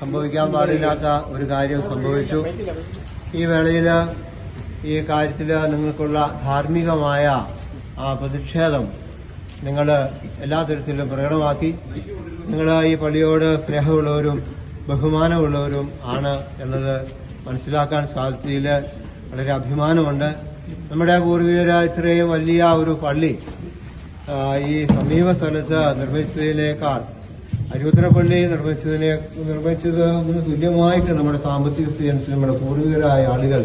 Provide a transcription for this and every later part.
സംഭവിക്കാൻ പാടില്ലാത്ത ഒരു കാര്യം സംഭവിച്ചു. ഈ വേളയിൽ ഈ കാര്യത്തിൽ നിങ്ങൾക്കുള്ള ധാർമ്മികമായ പ്രതിഷേധം നിങ്ങൾ എല്ലാ തരത്തിലും പ്രകടമാക്കി. നിങ്ങൾ ഈ പള്ളിയോട് സ്നേഹമുള്ളവരും ബഹുമാനമുള്ളവരും ആണ് എന്നത് മനസ്സിലാക്കാൻ സാധിച്ചതിൽ വളരെ അഭിമാനമുണ്ട്. നമ്മുടെ പൂർവികർ ഇത്രയും വലിയ ഒരു പള്ളി ഈ സമീപ സ്ഥലത്ത് നിർമ്മിച്ചതിനേക്കാൾ അരുദ്രപ്പള്ളി നിർമ്മിച്ചതിനെ നിർമ്മിച്ചതിന് തുല്യമായിട്ട് നമ്മുടെ സാമ്പത്തിക സ്ഥിതി നമ്മുടെ പൂർവികരായ ആളുകൾ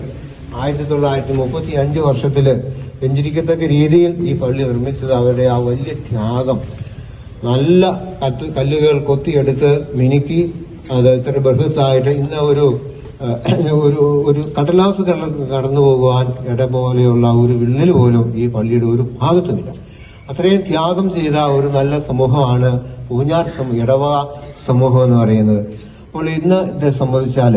ആയിരത്തി തൊള്ളായിരത്തി മുപ്പത്തി അഞ്ച് വർഷത്തിൽ വെഞ്ചരിക്കത്തക്ക രീതിയിൽ ഈ പള്ളി നിർമ്മിച്ചത് അവരുടെ ആ വലിയ ത്യാഗം. നല്ല കത്ത് കല്ലുകൾ കൊത്തിയെടുത്ത് മിനുക്കി അത് ഇത്ര ബൃഹത്തായിട്ട് ഇന്ന് ഒരു ഒരു ഒരു കടലാസ് കട- കടന്നു പോകുവാൻ ഇട പോലെയുള്ള ഒരു വിള്ളൽ പോലും ഈ പള്ളിയുടെ ഒരു ഭാഗത്തുമില്ല. അത്രയും ത്യാഗം ചെയ്ത ഒരു നല്ല സമൂഹമാണ് പൂഞ്ഞാർ സമൂഹം ഇടവ സമൂഹം എന്ന് പറയുന്നത്. അപ്പോൾ ഇന്ന് ഇത് സംഭവിച്ചാൽ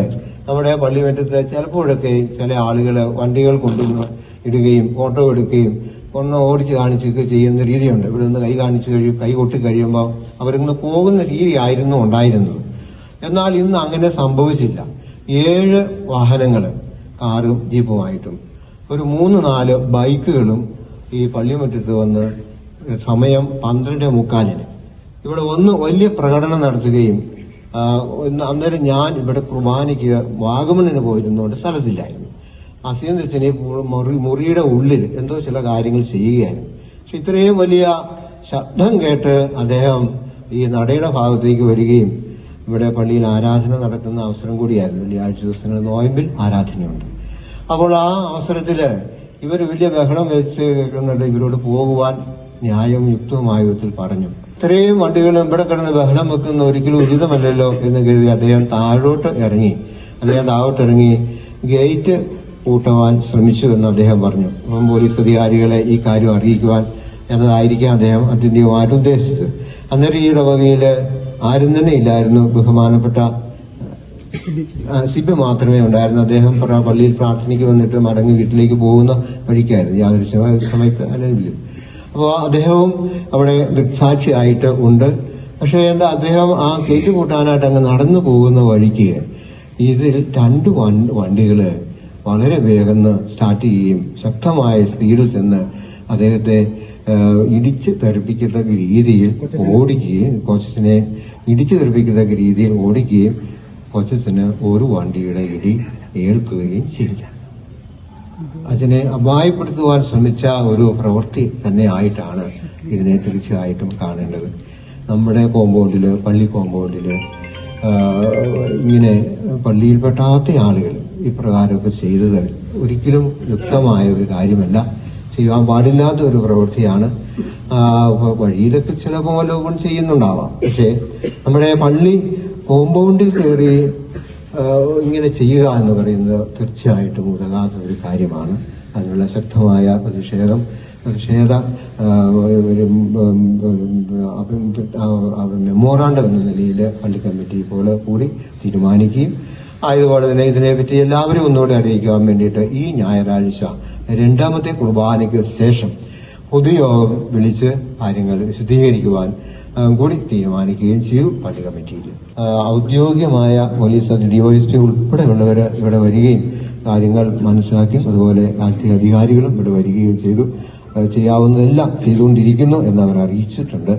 നമ്മുടെ പള്ളിമറ്റത്ത് ചിലപ്പോഴൊക്കെ ചില ആളുകൾ വണ്ടികൾ കൊണ്ടുവന്ന് ഇടുകയും ഫോട്ടോ എടുക്കുകയും ഒന്ന് ഓടിച്ച് കാണിച്ചൊക്കെ ചെയ്യുന്ന രീതിയുണ്ട്. ഇവിടെ നിന്ന് കൈ കാണിച്ചു കഴിയും കൈ കൊട്ടി കഴിയുമ്പോൾ അവരിങ്ങനെ പോകുന്ന രീതിയായിരുന്നു ഉണ്ടായിരുന്നത്. എന്നാൽ ഇന്ന് അങ്ങനെ സംഭവിച്ചില്ല. ഏഴ് വാഹനങ്ങൾ കാറും ജീപ്പുമായിട്ടും. ഒരു മൂന്ന് നാല് ബൈക്കുകളും ഈ പള്ളിമുറ്റത്ത് വന്ന് സമയം പന്ത്രണ്ട് മുക്കാലിന്. ഇവിടെ ഒന്ന് വലിയ പ്രകടനം നടത്തുകയും അന്നേരം ഞാൻ ഇവിടെ കുർബാനയ്ക്ക് വാഗമണിന് പോയിരുന്നുകൊണ്ട് സ്ഥലത്തില്ലായിരുന്നു. അസീം തെച്ചനെ മുറി മുറിയുടെ ഉള്ളിൽ എന്തോ ചില കാര്യങ്ങൾ ചെയ്യുകയായിരുന്നു. പക്ഷെ ഇത്രയും വലിയ ശബ്ദം കേട്ട് അദ്ദേഹം ഈ നടയുടെ ഭാഗത്തേക്ക് വരികയും ഇവിടെ പള്ളിയിൽ ആരാധന നടക്കുന്ന അവസരം കൂടിയായിരുന്നു. വെള്ളിയാഴ്ച ദിവസങ്ങളിൽ നോയമ്പിൽ ആരാധനയുണ്ട്. അപ്പോൾ ആ അവസരത്തിൽ ഇവർ വലിയ ബഹളം വെച്ച് കേൾക്കുന്നുണ്ട് ഇവരോട് പോകുവാൻ ന്യായവും യുക്തവുമായ വിധത്തിൽ പറഞ്ഞു. ഇത്രയും വണ്ടികളും ഇവിടെ കിടന്ന് ബഹളം വെക്കുന്ന ഒരിക്കലും ഉചിതമല്ലല്ലോ എന്ന് കരുതി അദ്ദേഹം താഴോട്ട് ഇറങ്ങി. അദ്ദേഹം താഴോട്ട് ഇറങ്ങി ഗേറ്റ് പൂട്ടുവാൻ ശ്രമിച്ചു എന്ന് അദ്ദേഹം പറഞ്ഞു. അപ്പം പോലീസ് അധികാരികളെ ഈ കാര്യം അറിയിക്കുവാൻ എന്നതായിരിക്കാം അദ്ദേഹം അത്യന്തികമായിട്ട് ഉദ്ദേശിച്ചത്. അന്നേരം ഈ ഇടവകയിൽ ആരും തന്നെ ഇല്ലായിരുന്നു. ബഹുമാനപ്പെട്ട സിബി മാത്രമേ ഉണ്ടായിരുന്നു. അദ്ദേഹം പള്ളിയിൽ പ്രാർത്ഥനയ്ക്ക് വന്നിട്ട് മടങ്ങി വീട്ടിലേക്ക് പോകുന്ന വഴിക്കായിരുന്നു. യാതൊരു സമയ- സമയത്ത് അല്ലെങ്കിൽ അപ്പോൾ അദ്ദേഹവും അവിടെ ദൃക്സാക്ഷിയായിട്ട് ഉണ്ട്. പക്ഷേ എന്താ അദ്ദേഹം ആ കേറ്റ് കൂട്ടാനായിട്ട് അങ്ങ് നടന്നു പോകുന്ന വഴിക്ക് ഇതിൽ രണ്ട് വണ്ടികൾ വളരെ വേഗം സ്റ്റാർട്ട് ചെയ്യുകയും ശക്തമായ സ്പീഡിൽ ചെന്ന് അദ്ദേഹത്തെ ഇടിച്ച് തെറിപ്പിക്കത്തക്ക രീതിയിൽ ഓടിക്കുകയും കോച്ചസിനെ ഇടിച്ചു തെറിപ്പിക്കത്തക്ക രീതിയിൽ ഓടിക്കുകയും കോച്ചസിന് ഒരു വണ്ടിയുടെ ഇടി ഏൽക്കുകയും ചെയ്തു. അതിനെ അപായപ്പെടുത്തുവാൻ ശ്രമിച്ച ഒരു പ്രവൃത്തി തന്നെ ആയിട്ടാണ് ഇതിനെ തീർച്ചയായിട്ടും കാണേണ്ടത്. നമ്മുടെ കോമ്പൗണ്ടിൽ പള്ളി കോമ്പൗണ്ടിൽ ഇങ്ങനെ പള്ളിയിൽ പെട്ടാത്ത ആളുകൾ ഇപ്രകാരമൊക്കെ ചെയ്തത് ഒരിക്കലും യുക്തമായ ഒരു കാര്യമല്ല. ചെയ്യാൻ പാടില്ലാത്ത ഒരു പ്രവൃത്തിയാണ്. വഴിയിലൊക്കെ ചിലപ്പോൾ വല്ലതും ചെയ്യുന്നുണ്ടാവാം. പക്ഷേ നമ്മുടെ പള്ളി കോമ്പൗണ്ടിൽ കയറി ഇങ്ങനെ ചെയ്യുക എന്ന് പറയുന്നത് തീർച്ചയായിട്ടും ഉതകാത്ത ഒരു കാര്യമാണ്. അതിനുള്ള ശക്തമായ പ്രതിഷേധം പ്രതിഷേധ ഒരു മെമ്മോറാണ്ടം എന്ന നിലയിൽ പള്ളി കമ്മിറ്റി ഇപ്പോൾ കൂടി തീരുമാനിക്കുകയും ആയതുപോലെ തന്നെ ഇതിനെപ്പറ്റി എല്ലാവരും ഒന്നുകൂടെ അറിയിക്കാൻ വേണ്ടിയിട്ട് ഈ ഞായറാഴ്ച രണ്ടാമത്തെ കുർബാനയ്ക്ക് ശേഷം പൊതുയോഗം വിളിച്ച് കാര്യങ്ങൾ വിശദീകരിക്കുവാൻ കൂടി തീരുമാനിക്കുകയും ചെയ്തു പള്ളി കമ്മിറ്റിയിൽ. ഔദ്യോഗികമായ പോലീസ് ഡിവൈഎസ്പി ഉൾപ്പെടെയുള്ളവർ ഇവിടെ വരികയും കാര്യങ്ങൾ മനസ്സിലാക്കി അതുപോലെ രാഷ്ട്രീയ അധികാരികളും ഇവിടെ വരികയും ചെയ്തു. ചെയ്യാവുന്നതെല്ലാം ചെയ്തുകൊണ്ടിരിക്കുന്നു എന്ന് അവർ അറിയിച്ചിട്ടുണ്ട്.